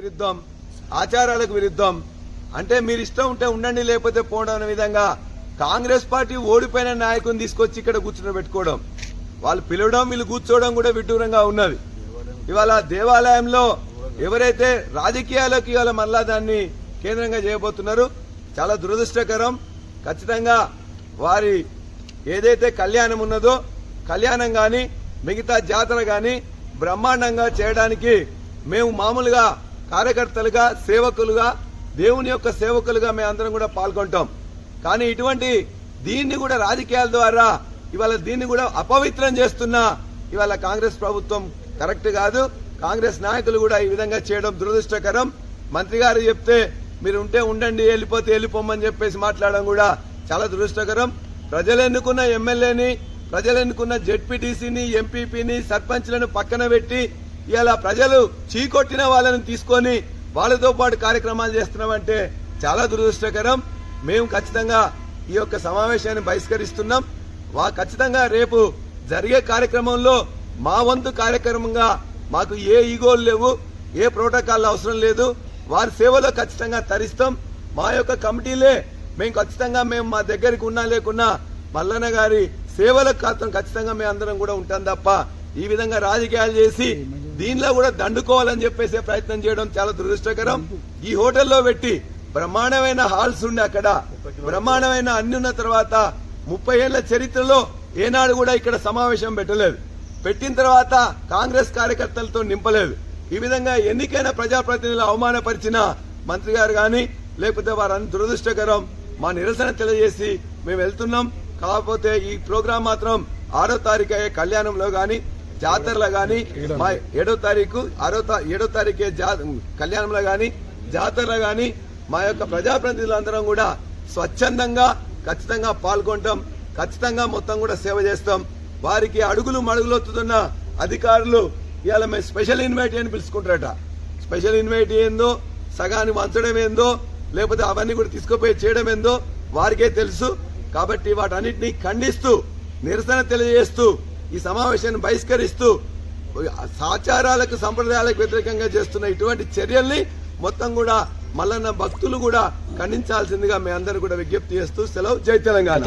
విరుద్ధం ఆచారాలకు విరుద్ధం. అంటే మీరు ఇష్టం ఉంటే ఉండండి లేకపోతే పోవడం అనే విధంగా కాంగ్రెస్ పార్టీ ఓడిపోయిన నాయకుని తీసుకొచ్చి ఇక్కడ కూర్చుని పెట్టుకోవడం. వాళ్ళు పిలవడం వీళ్ళు కూర్చోవడం కూడా విడ్డూరంగా ఉన్నది. ఇవాళ దేవాలయంలో ఎవరైతే రాజకీయాలకు ఇవాళ మళ్ళా దాన్ని కేంద్రంగా చేయబోతున్నారు చాలా దురదృష్టకరం. ఖచ్చితంగా వారి ఏదైతే కళ్యాణం ఉన్నదో కళ్యాణం గాని మిగతా జాతర గాని బ్రహ్మాండంగా చేయడానికి మేము మామూలుగా కార్యకర్తలుగా సేవకులుగా దేవుని యొక్క సేవకులుగా మేము అందరం కూడా పాల్గొంటాం. కానీ ఇటువంటి దీన్ని కూడా రాజకీయాల ద్వారా ఇవాళ దీన్ని కూడా అపవిత్రం చేస్తున్న ఇవాళ కాంగ్రెస్ ప్రభుత్వం కరెక్ట్ కాదు. కాంగ్రెస్ నాయకులు కూడా ఈ విధంగా చేయడం దురదృష్టకరం. మంత్రి గారు చెప్తే మీరు ఉంటే ఉండండి వెళ్ళిపోతే వెళ్ళిపోమని చెప్పేసి మాట్లాడడం కూడా చాలా దురదృష్టకరం. ప్రజలు ఎన్నుకున్న ఎమ్మెల్యేని ప్రజలు ఎన్నుకున్న జెడ్పీటీసీని ఎంపీపీని సర్పంచ్లను పక్కన పెట్టి ఇలా ప్రజలు చీకొట్టిన వాళ్ళని తీసుకొని వాళ్ళతో పాటు కార్యక్రమాలు చేస్తున్నామంటే చాలా దురదృష్టకరం. మేము ఖచ్చితంగా ఈ యొక్క సమావేశాన్ని బహిష్కరిస్తున్నాం. వా ఖచ్చితంగా రేపు జరిగే కార్యక్రమంలో మా వంతు కార్యక్రమంగా మాకు ఏ ఈగోలు లేవు ఏ ప్రోటోకాల్ అవసరం లేదు. వారి సేవలో ఖచ్చితంగా తరిస్తాం. మా యొక్క కమిటీలే మేము ఖచ్చితంగా మేము మా దగ్గరికి ఉన్నా లేకున్నా మల్లన్న గారి సేవలకు ఖచ్చితంగా మేము అందరం కూడా ఉంటాం తప్ప ఈ విధంగా రాజకీయాలు చేసి దీనిలో కూడా దండుకోవాలని చెప్పేసి ప్రయత్నం చేయడం చాలా దురదృష్టకరం. ఈ హోటల్లో పెట్టి బ్రహ్మాండమైన హాల్స్ ఉండే అక్కడ. బ్రహ్మాండమైన అన్ని ఉన్న తర్వాత ముప్పై ఏళ్ళ చరిత్రలో ఏనాడు కూడా ఇక్కడ సమావేశం పెట్టలేదు. పెట్టిన తర్వాత కాంగ్రెస్ కార్యకర్తలతో నింపలేదు. ఈ విధంగా ఎన్నికైన ప్రజాప్రతినిధులు అవమానపరిచిన మంత్రి గారు కానీ లేకపోతే వారని దురదృష్టకరం. మా నిరసన తెలియజేసి మేము వెళ్తున్నాం. కాకపోతే ఈ ప్రోగ్రాం మాత్రం ఆరో తారీఖు అయ్యే కళ్యాణంలో కానీ జాతరలో కానీ మా ఏడో తారీఖు ఆరో ఏడో తారీఖే జా- కళ్యాణంలో కానీ జాతరలో కానీ మా యొక్క ప్రజాప్రతినిధులందరం కూడా స్వచ్ఛందంగా ఖచ్చితంగా పాల్గొంటాం. ఖచ్చితంగా మొత్తం కూడా సేవ చేస్తాం. వారికి అడుగులు మడుగులొత్తుతున్న అధికారులు ఇవాళ మేము స్పెషల్ ఇన్వైట్ అని పిలుచుకుంటారట. స్పెషల్ ఇన్వైట్ ఏందో సగాన్ని వంచడం ఏందో లేకపోతే అవన్నీ కూడా తీసుకుపోయి చేయడం ఏందో వారికే తెలుసు. కాబట్టి వాటన్నిటిని ఖండిస్తూ నిరసన తెలియజేస్తూ ఈ సమావేశాన్ని బహిష్కరిస్తూ సాచారాలకు సంప్రదాయాలకు వ్యతిరేకంగా చేస్తున్న ఇటువంటి చర్యల్ని మొత్తం కూడా మల్లన్న భక్తులు కూడా ఖండించాల్సిందిగా మీ అందరూ కూడా విజ్ఞప్తి చేస్తూ సెలవు జై తెలంగాణ.